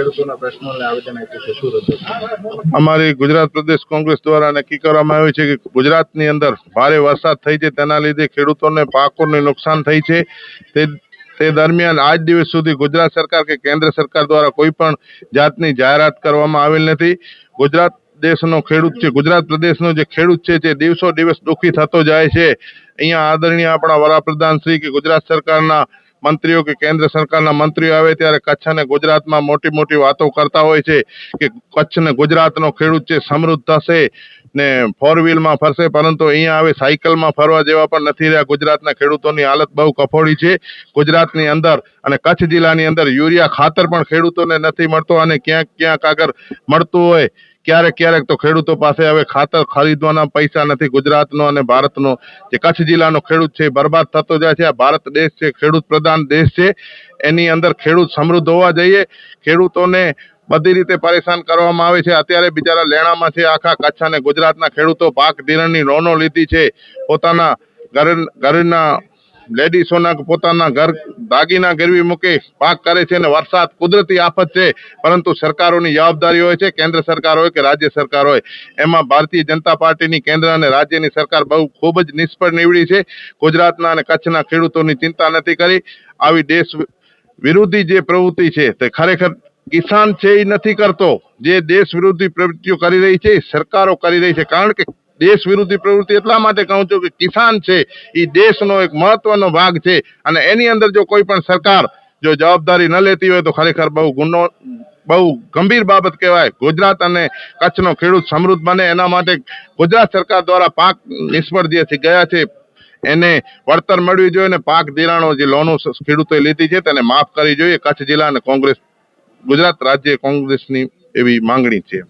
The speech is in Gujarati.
ખેડૂતોના પ્રશ્નોને આવેદન આપ્યું છે. શું રજૂ અમારી ગુજરાત પ્રદેશ કોંગ્રેસ દ્વારા નક્કી કરવામાં આવ્યું છે કે ગુજરાતની અંદર ભારે વરસાદ થઈ છે, તેના લીધે ખેડૂતોને પાકોને નુકસાન થઈ છે. તે તે દરમિયાન આજ દિવસ સુધી ગુજરાત સરકાર કે કેન્દ્ર સરકાર દ્વારા કોઈ પણ જાતની જાહેરાત કરવામાં આવેલ નથી. ગુજરાત દેશનો ખેડૂત છે, ગુજરાત પ્રદેશનો જે ખેડૂત છે, તે દિવસો દિવસ દુઃખી થતો જાય છે. અહીંયા આદરણીય આપણા વડાપ્રધાન શ્રી કે ગુજરાત સરકારના મંત્રીઓ કે કેન્દ્ર સરકારના મંત્રીઓ આવે ત્યારે કચ્છ અને ગુજરાતમાં મોટી મોટી વાતો કરતા હોય છે કે કચ્છ ને ગુજરાતનો ખેડૂત છે, સમૃદ્ધ થશે ને ફોર વ્હીલમાં ફરશે. પરંતુ અહીંયા આવે સાયકલમાં ફરવા જેવા પણ નથી રહ્યા. ગુજરાતના ખેડૂતોની હાલત બહુ કફોડી છે. ગુજરાતની અંદર અને કચ્છ જિલ્લાની અંદર યુરિયા ખાતર પણ ખેડૂતોને નથી મળતો અને ક્યાંક ક્યાંક આગળ મળતું હોય ક્યારેક ક્યારેક તો ખેડૂતો પાસે હવે ખાતર ખરીદવાના પૈસા નથી, ગુજરાતનો અને ભારતનો. જે કચ્છ જિલ્લાનો ખેડૂત છે બરબાદ થતો જાય છે. આ ભારત દેશ છે, ખેડૂત પ્રધાન દેશ છે. એની અંદર ખેડૂત સમૃદ્ધ હોવા જોઈએ. ખેડૂતોને બધી રીતે પરેશાન કરવામાં આવે છે. અત્યારે બિચારા લેણામાં છે આખા કચ્છ અને ગુજરાતના ખેડૂતો. પાક ધિરાણની લોનો લીધી છે. પોતાના ઘર ઘરના લેડીસોના પોતાના ઘર દાગીના ગરવી મૂકી પાક કરે છે અને વરસાદ કુદરતી આફત છે. પરંતુ સરકારોની જવાબદારી હોય છે, કેન્દ્ર સરકાર હોય કે રાજ્ય સરકાર હોય. એમાં ભારતીય જનતા પાર્ટીની કેન્દ્ર અને રાજ્યની સરકાર બહુ ખૂબ જ નિષ્ફળ નીવડી છે. ગુજરાતના અને કચ્છના ખેડૂતોની ચિંતા નથી કરી. આવી દેશ વિરોધી જે પ્રવૃત્તિ છે તે ખરેખર કિસાન છે એ નથી કરતો. જે દેશ વિરોધી પ્રવૃત્તિઓ કરી રહી છે સરકારો કરી રહી છે. કારણ કે દેશ વિરોધી પ્રવૃત્તિ એટલા માટે કહું છું કે કિસાન છે એ દેશનો એક મહત્વનો ભાગ છે. અને એની અંદર જો કોઈ પણ સરકાર જો જવાબદારી ન લેતી હોય તો ખરેખર બહુ ગુનો, બહુ ગંભીર બાબત કહેવાય. ગુજરાત અને કચ્છનો ખેડૂત સમૃદ્ધ બને, એના માટે ગુજરાત સરકાર દ્વારા પાક નિષ્ફળ જે ગયા છે. એને વળતર મળવી જોઈએ અને પાક ધિરાણો જે લોનો ખેડૂતોએ લીધી છે તેને માફ કરવી જોઈએ. કચ્છ જિલ્લા અને કોંગ્રેસ, ગુજરાત રાજ્ય કોંગ્રેસની એવી માંગણી છે.